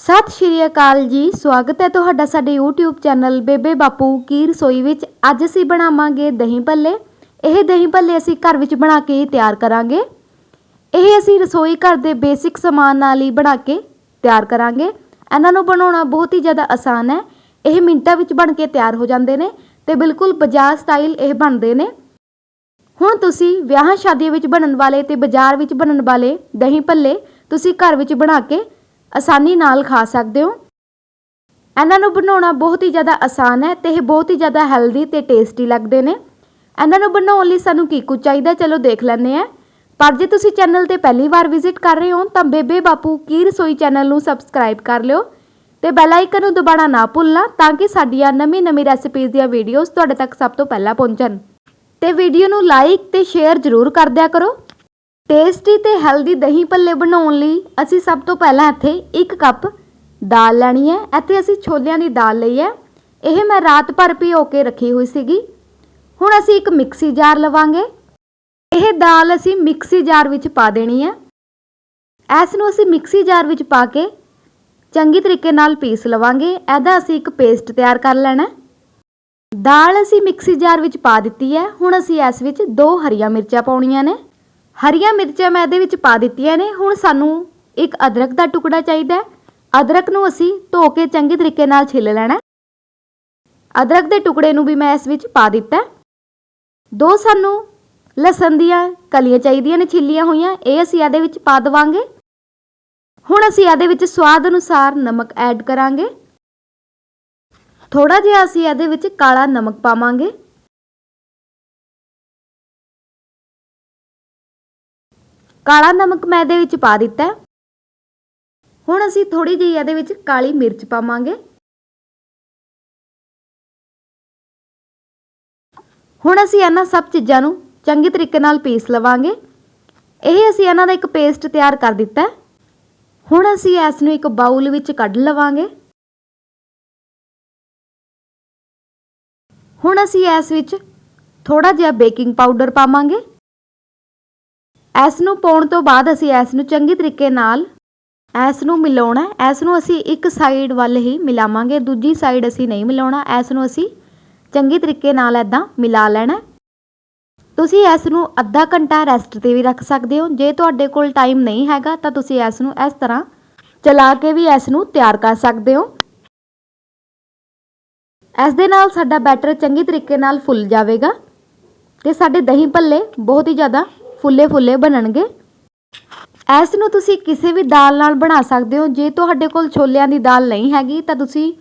ਸਤਿ ਸ਼੍ਰੀ ਅਕਾਲ ਜੀ, ਸਵਾਗਤ ਹੈ ਤੁਹਾਡਾ ਸਾਡੇ YouTube ਚੈਨਲ ਬੇਬੇ ਬਾਪੂ ਕੀ ਰਸੋਈ ਵਿੱਚ। ਅੱਜ ਅਸੀਂ ਬਣਾਵਾਂਗੇ ਦਹੀਂ ਭੱਲੇ। ਇਹ ਦਹੀਂ ਭੱਲੇ ਅਸੀਂ ਘਰ ਵਿੱਚ ਬਣਾ ਕੇ ਹੀ ਤਿਆਰ ਕਰਾਂਗੇ। ਇਹ ਅਸੀਂ ਰਸੋਈ ਘਰ ਦੇ ਬੇਸਿਕ ਸਮਾਨ ਨਾਲ ਹੀ ਬਣਾ ਕੇ ਤਿਆਰ ਕਰਾਂਗੇ। ਇਹਨਾਂ ਨੂੰ ਬਣਾਉਣਾ ਬਹੁਤ ਹੀ ਜ਼ਿਆਦਾ ਆਸਾਨ ਹੈ। ਇਹ ਮਿੰਟਾਂ ਵਿੱਚ ਬਣ ਕੇ ਤਿਆਰ ਹੋ ਜਾਂਦੇ ਨੇ ਤੇ ਬਿਲਕੁਲ ਬਾਜ਼ਾਰ ਸਟਾਈਲ ਇਹ ਬਣਦੇ ਨੇ। ਹੁਣ ਤੁਸੀਂ ਵਿਆਹਾਂ ਸ਼ਾਦੀਆਂ ਵਿੱਚ ਬਣਨ ਵਾਲੇ ਤੇ ਬਾਜ਼ਾਰ ਵਿੱਚ ਬਣਨ ਵਾਲੇ ਦਹੀਂ ਭੱਲੇ ਤੁਸੀਂ ਘਰ ਵਿੱਚ ਬਣਾ ਕੇ ਆਸਾਨੀ ਨਾਲ ਖਾ ਸਕਦੇ ਹੋ। ਇਹਨਾਂ ਨੂੰ ਬਣਾਉਣਾ ਬਹੁਤ ਹੀ ਜ਼ਿਆਦਾ ਆਸਾਨ ਹੈ ਤੇ ਇਹ ਬਹੁਤ ਹੀ ਜ਼ਿਆਦਾ ਹੈਲਦੀ ਤੇ ਟੇਸਟੀ ਲੱਗਦੇ ਨੇ। ਇਹਨਾਂ ਨੂੰ ਬਣਾਉਣ ਲਈ ਸਾਨੂੰ ਕੀ ਕੁਝ ਚਾਹੀਦਾ ਚਲੋ ਦੇਖ ਲੈਂਦੇ ਆ ਪਰ ਜੇ ਤੁਸੀਂ ਚੈਨਲ ਤੇ ਪਹਿਲੀ ਵਾਰ ਵਿਜ਼ਿਟ ਕਰ ਰਹੇ ਹੋ, ਤਾਂ ਬੇਬੇ ਬਾਪੂ ਕੀ ਰਸੋਈ ਚੈਨਲ ਨੂੰ ਸਬਸਕ੍ਰਾਈਬ ਕਰ ਲਿਓ ਤੇ ਬੈਲ ਆਈਕਨ ਨੂੰ ਦਬਾਉਣਾ ਨਾ ਭੁੱਲਣਾ ਤਾਂ ਕਿ ਸਾਡੀਆਂ ਨਵੀਂ-ਨਵੀਂ ਰੈਸਿਪੀਜ਼ ਦੀਆਂ ਵੀਡੀਓਜ਼ ਤੁਹਾਡੇ ਤੱਕ ਸਭ ਤੋਂ ਪਹਿਲਾਂ ਪਹੁੰਚਣ। ਤੇ ਵੀਡੀਓ ਨੂੰ ਲਾਈਕ ਤੇ ਸ਼ੇਅਰ ਜ਼ਰੂਰ ਕਰ ਦਿਆ ਕਰੋ। ਟੇਸਟੀ ਤੇ ਹੈਲਦੀ ਦਹੀਂ ਭੱਲੇ ਬਣਾਉਣ ਲਈ ਅਸੀਂ ਸਭ ਤੋਂ ਪਹਿਲਾਂ ਇੱਥੇ 1 ਕੱਪ ਦਾਲ ਲੈਣੀ ਹੈ। ਇੱਥੇ ਅਸੀਂ ਛੋਲਿਆਂ ਦੀ ਦਾਲ ਲਈ ਹੈ। ਇਹ ਮੈਂ ਰਾਤ ਭਰ ਭਿਓ ਕੇ ਰੱਖੀ ਹੋਈ ਸੀਗੀ। ਹੁਣ ਅਸੀਂ ਇੱਕ ਮਿਕਸੀ ਜਾਰ ਲਵਾਂਗੇ। ਇਹ ਦਾਲ ਅਸੀਂ ਮਿਕਸੀ ਜਾਰ ਵਿੱਚ ਪਾ ਦੇਣੀ ਹੈ। ਇਸ ਨੂੰ ਅਸੀਂ ਮਿਕਸੀ ਜਾਰ ਵਿੱਚ ਪਾ ਕੇ ਚੰਗੀ ਤਰੀਕੇ ਨਾਲ ਪੀਸ ਲਵਾਂਗੇ। ਇਹਦਾ ਅਸੀਂ ਇੱਕ ਪੇਸਟ ਤਿਆਰ ਕਰ ਲੈਣਾ ਦਾਲ ਅਸੀਂ ਮਿਕਸੀ ਜਾਰ ਵਿੱਚ ਪਾ ਦਿੱਤੀ ਹੈ। ਹੁਣ ਅਸੀਂ ਇਸ ਵਿੱਚ ਦੋ ਹਰੀਆਂ ਮਿਰਚਾਂ ਪਾਉਣੀਆਂ ਨੇ। ਹਰੀਆਂ ਮਿਰਚਾਂ ਮੈਂ ਇਹਦੇ ਵਿੱਚ ਪਾ ਦਿੱਤੀਆਂ ਨੇ, ਹੁਣ ਸਾਨੂੰ ਇੱਕ ਅਦਰਕ ਦਾ ਟੁਕੜਾ ਚਾਹੀਦਾ ਹੈ। ਅਦਰਕ ਨੂੰ ਅਸੀਂ ਧੋ ਕੇ ਚੰਗੇ ਤਰੀਕੇ ਨਾਲ ਛਿੱਲ ਲੈਣਾ ਅਦਰਕ ਦੇ ਟੁਕੜੇ ਨੂੰ ਵੀ ਮੈਂ ਇਸ ਵਿੱਚ ਪਾ ਦਿੱਤਾ ਦੋ ਸਾਨੂੰ ਲਸਣ ਦੀਆਂ ਕਲੀਆਂ ਚਾਹੀਦੀਆਂ ਨੇ, ਛਿੱਲੀਆਂ ਹੋਈਆਂ, ਇਹ ਅਸੀਂ ਇਹਦੇ ਵਿੱਚ ਪਾ ਦੇਵਾਂਗੇ। ਹੁਣ ਅਸੀਂ ਇਹਦੇ ਵਿੱਚ ਸਵਾਦ ਅਨੁਸਾਰ ਨਮਕ ਐਡ ਕਰਾਂਗੇ। ਥੋੜਾ ਜਿਹਾ ਅਸੀਂ ਇਹਦੇ ਵਿੱਚ ਕਾਲਾ ਨਮਕ ਪਾਵਾਂਗੇ। ਕਾਲਾ ਨਮਕ ਮੈਂ ਇਹਦੇ ਵਿੱਚ ਪਾ ਦਿੱਤਾ ਹੁਣ ਅਸੀਂ ਥੋੜੀ ਜਿਹੀ ਇਹਦੇ ਵਿੱਚ ਕਾਲੀ ਮਿਰਚ ਪਾਵਾਂਗੇ। ਹੁਣ ਅਸੀਂ ਇਹਨਾਂ ਸਭ ਚੀਜ਼ਾਂ ਨੂੰ ਚੰਗੇ ਤਰੀਕੇ ਨਾਲ ਪੀਸ ਲਵਾਂਗੇ। ਇਹ ਅਸੀਂ ਇਹਨਾਂ ਦਾ ਇੱਕ ਪੇਸਟ ਤਿਆਰ ਕਰ ਦਿੱਤਾ ਹੁਣ ਅਸੀਂ ਇਸ ਨੂੰ ਇੱਕ ਬਾਉਲ ਵਿੱਚ ਕੱਢ ਲਵਾਂਗੇ। ਹੁਣ ਅਸੀਂ ਇਸ ਵਿੱਚ ਥੋੜਾ ਜਿਹਾ ਬੇਕਿੰਗ ਪਾਊਡਰ ਪਾਵਾਂਗੇ। ਇਸ ਨੂੰ ਪਾਉਣ ਤੋਂ ਬਾਅਦ ਅਸੀਂ ਇਸ ਨੂੰ ਚੰਗੀ ਤਰੀਕੇ ਨਾਲ ਇਸ ਨੂੰ ਮਿਲਾਉਣਾ ਇਸ ਨੂੰ ਅਸੀਂ ਇੱਕ ਸਾਈਡ ਵੱਲ ਹੀ ਮਿਲਾਵਾਂਗੇ, ਦੂਜੀ ਸਾਈਡ ਅਸੀਂ ਨਹੀਂ ਮਿਲਾਉਣਾ। ਇਸ ਨੂੰ ਅਸੀਂ ਚੰਗੀ ਤਰੀਕੇ ਨਾਲ ਐਦਾਂ ਮਿਲਾ ਲੈਣਾ ਤੁਸੀਂ ਇਸ ਨੂੰ ਅੱਧਾ ਘੰਟਾ ਰੈਸਟ ਤੇ ਵੀ ਰੱਖ ਸਕਦੇ ਹੋ। ਜੇ ਤੁਹਾਡੇ ਕੋਲ ਟਾਈਮ ਨਹੀਂ ਹੈਗਾ, ਤਾਂ ਤੁਸੀਂ ਇਸ ਨੂੰ ਇਸ ਤਰ੍ਹਾਂ ਚਲਾ ਕੇ ਵੀ ਇਸ ਨੂੰ ਤਿਆਰ ਕਰ ਸਕਦੇ ਹੋ। ਇਸ ਦੇ ਨਾਲ ਸਾਡਾ ਬੈਟਰ ਚੰਗੀ ਤਰੀਕੇ ਨਾਲ ਫੁੱਲ ਜਾਵੇਗਾ ਤੇ ਸਾਡੇ ਦਹੀਂ ਭੱਲੇ ਬਹੁਤ ਹੀ ਜ਼ਿਆਦਾ ਫੁੱਲੇ ਫੁੱਲੇ ਬਣਨਗੇ। ਇਸ ਨੂੰ ਤੁਸੀਂ ਕਿਸੇ ਵੀ ਦਾਲ ਨਾਲ ਬਣਾ ਸਕਦੇ ਹੋ। ਜੇ ਤੁਹਾਡੇ ਕੋਲ ਛੋਲਿਆਂ ਦੀ ਦਾਲ ਨਹੀਂ ਹੈਗੀ, ਤਾਂ ਤੁਸੀਂ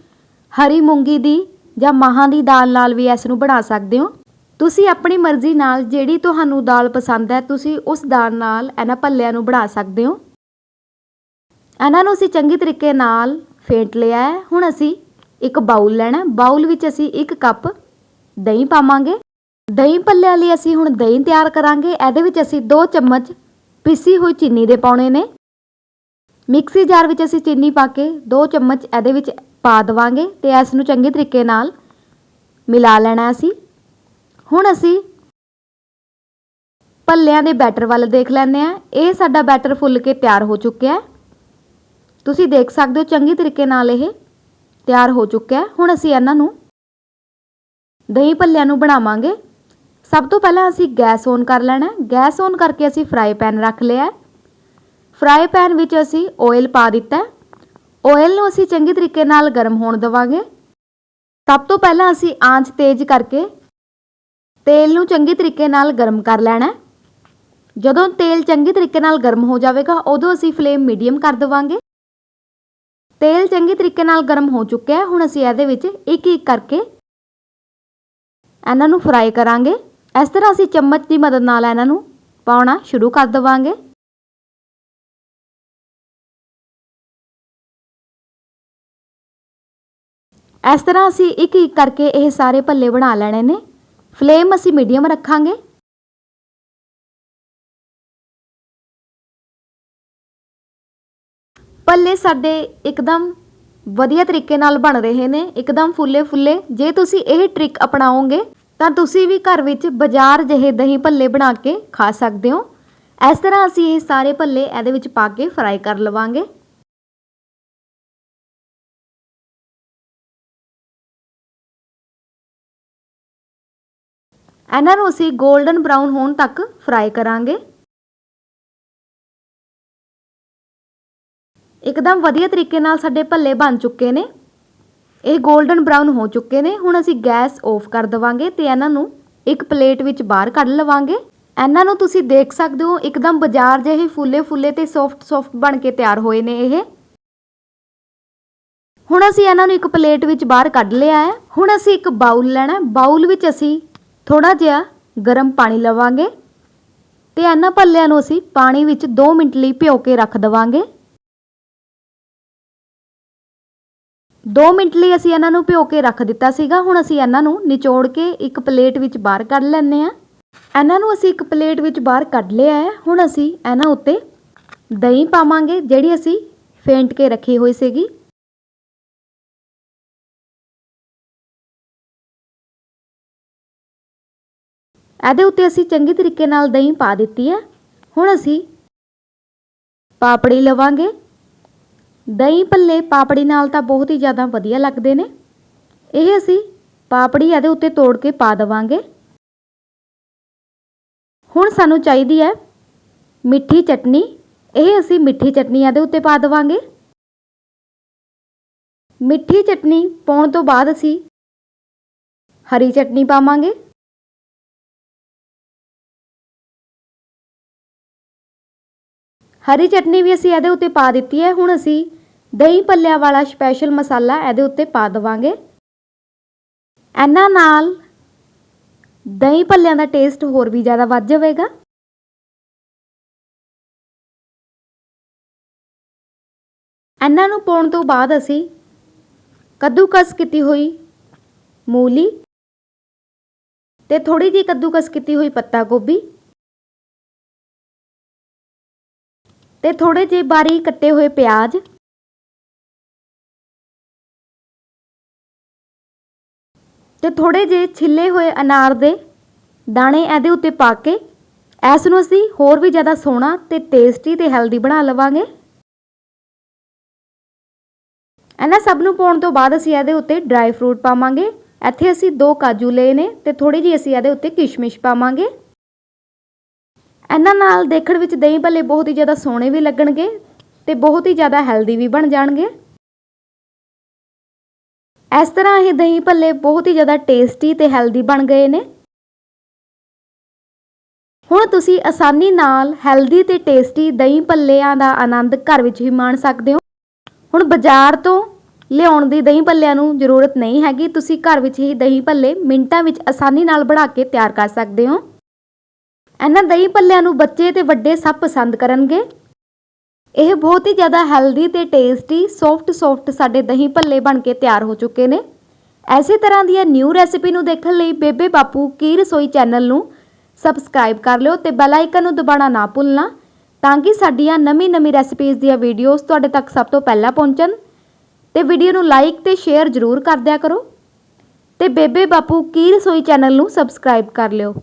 ਹਰੀ ਮੂੰਗੀ ਦੀ ਜਾਂ ਮਾਹਾਂ ਦੀ ਦਾਲ ਨਾਲ ਵੀ ਇਸ ਨੂੰ ਬਣਾ ਸਕਦੇ ਹੋ। ਤੁਸੀਂ ਆਪਣੀ ਮਰਜ਼ੀ ਨਾਲ ਜਿਹੜੀ ਤੁਹਾਨੂੰ ਦਾਲ ਪਸੰਦ ਹੈ, ਤੁਸੀਂ ਉਸ ਦਾਲ ਨਾਲ ਇਹਨਾਂ ਭੱਲਿਆਂ ਨੂੰ ਬਣਾ ਸਕਦੇ ਹੋ। ਇਹਨਾਂ ਨੂੰ ਅਸੀਂ ਚੰਗੀ ਤਰੀਕੇ ਨਾਲ ਫੇਂਟ ਲਿਆ ਹੈ। ਹੁਣ ਅਸੀਂ ਇੱਕ ਬਾਉਲ ਲੈਣਾ ਬਾਉਲ ਵਿੱਚ ਅਸੀਂ 1 ਕੱਪ ਦਹੀਂ ਪਾਵਾਂਗੇ। ਦਹੀਂ ਭੱਲਿਆਂ ਲਈ ਅਸੀਂ ਹੁਣ ਦਹੀਂ ਤਿਆਰ ਕਰਾਂਗੇ। ਇਹਦੇ ਵਿੱਚ ਅਸੀਂ 2 ਚਮਚ ਪਿਸੀ ਹੋਈ ਚੀਨੀ ਦੇ ਪਾਉਣੇ ਨੇ। ਮਿਕਸੀ ਜਾਰ ਵਿੱਚ ਅਸੀਂ ਚੀਨੀ ਪਾ ਕੇ 2 ਚਮਚ ਇਹਦੇ ਵਿੱਚ ਪਾ ਦਵਾਂਗੇ ਤੇ ਇਸ ਨੂੰ ਚੰਗੇ ਤਰੀਕੇ ਨਾਲ ਮਿਲਾ ਲੈਣਾ ਅਸੀਂ। ਹੁਣ ਅਸੀਂ ਭੱਲਿਆਂ ਦੇ ਬੈਟਰ ਵੱਲ ਦੇਖ ਲੈਂਦੇ ਆ ਇਹ ਸਾਡਾ ਬੈਟਰ ਫੁੱਲ ਕੇ ਤਿਆਰ ਹੋ ਚੁੱਕਿਆ ਹੈ। ਤੁਸੀਂ ਦੇਖ ਸਕਦੇ ਹੋ ਚੰਗੀ ਤਰੀਕੇ ਨਾਲ ਇਹ ਤਿਆਰ ਹੋ ਚੁੱਕਿਆ ਹੁਣ ਅਸੀਂ ਇਹਨਾਂ ਨੂੰ ਦਹੀਂ ਭੱਲਿਆਂ ਨੂੰ ਬਣਾਵਾਂਗੇ। ਸਭ ਤੋਂ ਪਹਿਲਾਂ ਅਸੀਂ ਗੈਸ ਔਨ ਕਰ ਲੈਣਾ ਗੈਸ ਔਨ ਕਰਕੇ ਅਸੀਂ ਫਰਾਈ ਪੈਨ ਰੱਖ ਲਿਆ ਫਰਾਈ ਪੈਨ ਵਿੱਚ ਅਸੀਂ ਆਇਲ ਪਾ ਦਿੱਤਾ ਹੈ। ਆਇਲ ਨੂੰ ਅਸੀਂ ਚੰਗੀ ਤਰੀਕੇ ਨਾਲ ਗਰਮ ਹੋਣ ਦੇਵਾਂਗੇ। ਸਭ ਤੋਂ ਪਹਿਲਾਂ ਅਸੀਂ ਆਂਚ ਤੇਜ਼ ਕਰਕੇ ਤੇਲ ਨੂੰ ਚੰਗੀ ਤਰੀਕੇ ਨਾਲ ਗਰਮ ਕਰ ਲੈਣਾ ਜਦੋਂ ਤੇਲ ਚੰਗੀ ਤਰੀਕੇ ਨਾਲ ਗਰਮ ਹੋ ਜਾਵੇਗਾ, ਉਦੋਂ ਅਸੀਂ ਫਲੇਮ ਮੀਡੀਅਮ ਕਰ ਦੇਵਾਂਗੇ। ਤੇਲ ਚੰਗੀ ਤਰੀਕੇ ਨਾਲ ਗਰਮ ਹੋ ਚੁੱਕਿਆ ਹੁਣ ਅਸੀਂ ਇਹਦੇ ਵਿੱਚ ਇੱਕ ਇੱਕ ਕਰਕੇ ਇਹਨਾਂ ਨੂੰ ਫਰਾਈ ਕਰਾਂਗੇ। ਇਸ ਤਰ੍ਹਾਂ ਅਸੀਂ ਚਮਚ ਦੀ ਮਦਦ ਨਾਲ ਇਹਨਾਂ ਨੂੰ ਪਾਉਣਾ ਸ਼ੁਰੂ ਕਰ ਦੇਵਾਂਗੇ। ਇਸ ਤਰ੍ਹਾਂ ਅਸੀਂ ਇੱਕ ਇੱਕ ਕਰਕੇ ਇਹ ਸਾਰੇ ਭੱਲੇ ਬਣਾ ਲੈਣੇ ਨੇ। ਫਲੇਮ ਅਸੀਂ ਮੀਡੀਅਮ ਰੱਖਾਂਗੇ। ਭੱਲੇ ਸਾਡੇ ਇੱਕਦਮ ਵਧੀਆ ਤਰੀਕੇ ਨਾਲ ਬਣ ਰਹੇ ਨੇ। ਇੱਕਦਮ ਫੁੱਲੇ ਫੁੱਲੇ ਜੇ ਤੁਸੀਂ ਇਹ ਟ੍ਰਿਕ ਅਪਣਾਓਗੇ ਤਾਂ ਤੁਸੀਂ ਵੀ ਘਰ ਵਿੱਚ ਬਾਜ਼ਾਰ ਜਿਹੇ ਦਹੀਂ ਭੱਲੇ ਬਣਾ ਕੇ ਖਾ ਸਕਦੇ ਹੋ। ਇਸ ਤਰ੍ਹਾਂ ਅਸੀਂ ਇਹ ਸਾਰੇ ਭੱਲੇ ਇਹਦੇ ਵਿੱਚ ਪਾ ਕੇ ਫਰਾਈ ਕਰ ਲਵਾਂਗੇ। ਇਹਨਾਂ ਨੂੰ ਅਸੀਂ ਗੋਲਡਨ ਬ੍ਰਾਊਨ ਹੋਣ ਤੱਕ ਫਰਾਈ ਕਰਾਂਗੇ। ਇੱਕਦਮ ਵਧੀਆ ਤਰੀਕੇ ਨਾਲ ਸਾਡੇ ਭੱਲੇ ਬਣ ਚੁੱਕੇ ਨੇ। ਇਹ 골ਡਨ ਬਰਾਊਨ ਹੋ ਚੁੱਕੇ ਨੇ। ਹੁਣ ਅਸੀਂ ਗੈਸ ਆਫ ਕਰ ਦਵਾਂਗੇ ਤੇ ਇਹਨਾਂ ਨੂੰ ਇੱਕ ਪਲੇਟ ਵਿੱਚ ਬਾਹਰ ਕੱਢ ਲਵਾਂਗੇ। ਇਹਨਾਂ ਨੂੰ ਤੁਸੀਂ ਦੇਖ ਸਕਦੇ ਹੋ, ਇੱਕਦਮ ਬਾਜ਼ਾਰ ਜਿਹੇ ਫੁੱਲੇ ਫੁੱਲੇ ਤੇ ਸੌਫਟ ਸੌਫਟ ਬਣ ਕੇ ਤਿਆਰ ਹੋਏ ਨੇ ਇਹ। ਹੁਣ ਅਸੀਂ ਇਹਨਾਂ ਨੂੰ ਇੱਕ ਪਲੇਟ ਵਿੱਚ ਬਾਹਰ ਕੱਢ ਲਿਆ ਹੈ। ਹੁਣ ਅਸੀਂ ਇੱਕ ਬਾਉਲ ਲੈਣਾ ਹੈ। ਬਾਉਲ ਵਿੱਚ ਅਸੀਂ ਥੋੜਾ ਜਿਹਾ ਗਰਮ ਪਾਣੀ ਲਵਾਂਗੇ ਤੇ ਇਹਨਾਂ ਭੱਲਿਆਂ ਨੂੰ ਅਸੀਂ ਪਾਣੀ ਵਿੱਚ 2 ਮਿੰਟ ਲਈ ਭਿਓ ਕੇ ਰੱਖ ਦਵਾਂਗੇ। 2 ਮਿੰਟ ਲਈ ਅਸੀਂ ਇਹਨਾਂ ਨੂੰ ਭਿਓ ਕੇ ਰੱਖ ਦਿੱਤਾ ਸੀਗਾ। ਹੁਣ ਅਸੀਂ ਇਹਨਾਂ ਨੂੰ ਨਿਚੋੜ ਕੇ ਇੱਕ ਪਲੇਟ ਵਿੱਚ ਬਾਹਰ ਕੱਢ ਲੈਂਦੇ ਆ ਇਹਨਾਂ ਨੂੰ ਅਸੀਂ ਇੱਕ ਪਲੇਟ ਵਿੱਚ ਬਾਹਰ ਕੱਢ ਲਿਆ ਹੈ। ਹੁਣ ਅਸੀਂ ਇਹਨਾਂ ਉੱਤੇ ਦਹੀਂ ਪਾਵਾਂਗੇ, ਜਿਹੜੀ ਅਸੀਂ ਫੇਂਟ ਕੇ ਰੱਖੀ ਹੋਈ ਸੀਗੀ। ਇਹਦੇ ਉੱਤੇ ਅਸੀਂ ਚੰਗੇ ਤਰੀਕੇ ਨਾਲ ਦਹੀਂ ਪਾ ਦਿੱਤੀ ਹੈ। ਹੁਣ ਅਸੀਂ ਪਾਪੜੀ ਲਵਾਂਗੇ। ਦਹੀਂ ਭੱਲੇ ਪਾਪੜੀ ਨਾਲ ਤਾਂ ਬਹੁਤ ਹੀ ਜ਼ਿਆਦਾ ਵਧੀਆ ਲੱਗਦੇ ਨੇ। ਇਹ ਅਸੀਂ ਪਾਪੜੀ ਇਹਦੇ ਉੱਤੇ ਤੋੜ ਕੇ ਪਾ ਦੇਵਾਂਗੇ। ਹੁਣ ਸਾਨੂੰ ਚਾਹੀਦੀ ਹੈ ਮਿੱਠੀ ਚਟਨੀ। ਇਹ ਅਸੀਂ ਮਿੱਠੀ ਚਟਨੀ ਇਹਦੇ ਉੱਤੇ ਪਾ ਦੇਵਾਂਗੇ। ਮਿੱਠੀ ਚਟਨੀ ਪਾਉਣ ਤੋਂ ਬਾਅਦ ਅਸੀਂ ਹਰੀ ਚਟਨੀ ਪਾਵਾਂਗੇ। ਹਰੀ ਚਟਨੀ ਵੀ ਅਸੀਂ ਇਹਦੇ ਉੱਤੇ ਪਾ ਦਿੱਤੀ ਹੈ। ਹੁਣ ਅਸੀਂ ਦਹੀਂ ਭੱਲਿਆਂ ਵਾਲਾ ਸਪੈਸ਼ਲ ਮਸਾਲਾ ਇਹਦੇ ਉੱਤੇ ਪਾ ਦੇਵਾਂਗੇ। ਇਹਨਾਂ ਨਾਲ ਦਹੀਂ ਭੱਲਿਆਂ ਦਾ ਟੇਸਟ ਹੋਰ ਵੀ ਜ਼ਿਆਦਾ ਵੱਧ ਜਾਵੇਗਾ। ਇਹਨਾਂ ਨੂੰ ਪਾਉਣ ਤੋਂ ਬਾਅਦ ਅਸੀਂ ਕੱਦੂਕਸ ਕੀਤੀ ਹੋਈ ਮੂਲੀ ਤੇ ਥੋੜੀ ਜਿਹੀ ਕੱਦੂਕਸ ਕੀਤੀ ਹੋਈ ਪੱਤਾ ਗੋਭੀ ਤੇ ਥੋੜੇ ਜਿਹੇ ਬਾਰੀਕ ਕੱਟੇ ਹੋਏ ਪਿਆਜ਼ ਤੇ ਥੋੜੇ ਜਿਹੇ ਛਿੱਲੇ ਹੋਏ ਅਨਾਰ ਦੇ ਦਾਣੇ ਇਹਦੇ ਉੱਤੇ ਪਾ ਕੇ, ਇਸ ਨੂੰ ਅਸੀਂ ਹੋਰ ਵੀ ਜ਼ਿਆਦਾ ਸੋਹਣਾ ਤੇ ਟੇਸਟੀ ਤੇ ਹੈਲਦੀ ਬਣਾ ਲਵਾਂਗੇ। ਇਹਨਾਂ ਸਭ ਨੂੰ ਪਾਉਣ ਤੋਂ ਬਾਅਦ ਅਸੀਂ ਇਹਦੇ ਉੱਤੇ ਡਰਾਈ ਫਰੂਟ ਪਾਵਾਂਗੇ। ਇੱਥੇ ਅਸੀਂ ਦੋ ਕਾਜੂ ਲਏ ਨੇ ਤੇ ਥੋੜੀ ਜਿਹੀ ਅਸੀਂ ਇਹਦੇ ਉੱਤੇ ਕਿਸ਼ਮਿਸ਼ ਪਾਵਾਂਗੇ। ਇਹਨਾਂ ਨਾਲ ਦੇਖਣ ਵਿੱਚ ਦਹੀਂ ਭੱਲੇ ਬਹੁਤ ਹੀ ਜ਼ਿਆਦਾ ਸੋਹਣੇ ਵੀ ਲੱਗਣਗੇ ਤੇ ਬਹੁਤ ਹੀ ਜ਼ਿਆਦਾ ਹੈਲਦੀ ਵੀ ਬਣ ਜਾਣਗੇ। ਇਸ ਤਰ੍ਹਾਂ ਇਹ ਦਹੀਂ ਭੱਲੇ ਬਹੁਤ ਹੀ ਜ਼ਿਆਦਾ ਟੇਸਟੀ ਤੇ ਹੈਲਦੀ ਬਣ ਗਏ ਨੇ। ਹੁਣ ਤੁਸੀਂ ਆਸਾਨੀ ਨਾਲ ਹੈਲਦੀ ਤੇ ਟੇਸਟੀ ਦਹੀਂ ਭੱਲਿਆਂ ਦਾ ਆਨੰਦ ਘਰ ਵਿੱਚ ਹੀ ਮਾਣ ਸਕਦੇ ਹੋ। ਹੁਣ ਬਾਜ਼ਾਰ ਤੋਂ ਲਿਆਉਣ ਦੀ ਦਹੀਂ ਭੱਲਿਆਂ ਨੂੰ ਜ਼ਰੂਰਤ ਨਹੀਂ ਹੈਗੀ, ਤੁਸੀਂ ਘਰ ਵਿੱਚ ਹੀ ਦਹੀਂ ਭੱਲੇ ਮਿੰਟਾਂ ਵਿੱਚ ਆਸਾਨੀ ਨਾਲ ਬਣਾ ਕੇ ਤਿਆਰ ਕਰ ਸਕਦੇ ਹੋ। ਇਹਨਾਂ ਦਹੀਂ ਭੱਲਿਆਂ ਨੂੰ ਬੱਚੇ ਤੇ ਵੱਡੇ ਸਭ ਪਸੰਦ ਕਰਨਗੇ। ਇਹ ਬਹੁਤ ਹੀ ਜ਼ਿਆਦਾ ਹੈਲਦੀ ਤੇ ਟੇਸਟੀ ਸੌਫਟ ਸੌਫਟ ਸਾਡੇ ਦਹੀਂ ਭੱਲੇ ਬਣ ਕੇ ਤਿਆਰ ਹੋ ਚੁੱਕੇ ਨੇ। ਐਸੇ ਤਰ੍ਹਾਂ ਦੀਆਂ ਨਿਊ ਰੈਸਿਪੀ ਨੂੰ ਦੇਖਣ ਲਈ ਬੇਬੇ ਬਾਪੂ ਕੀ ਰਸੋਈ ਚੈਨਲ ਨੂੰ ਸਬਸਕ੍ਰਾਈਬ ਕਰ ਲਿਓ ਤੇ ਬੈਲ ਆਈਕਨ ਨੂੰ ਦਬਾਉਣਾ ਨਾ ਭੁੱਲਣਾ ਤਾਂ ਕਿ ਸਾਡੀਆਂ ਨਵੀਂ-ਨਵੀਂ ਰੈਸਿਪੀਜ਼ ਦੀਆਂ ਵੀਡੀਓਜ਼ ਤੁਹਾਡੇ ਤੱਕ ਸਭ ਤੋਂ ਪਹਿਲਾਂ ਪਹੁੰਚਣ। ਤੇ ਵੀਡੀਓ ਨੂੰ ਲਾਈਕ ਤੇ ਸ਼ੇਅਰ ਜ਼ਰੂਰ ਕਰ ਦਿਆ ਕਰੋ। ਤੇ ਬੇਬੇ ਬਾਪੂ ਕੀ ਰਸੋਈ ਚੈਨਲ ਨੂੰ ਸਬਸਕ੍ਰਾਈਬ ਕਰ ਲਿਓ।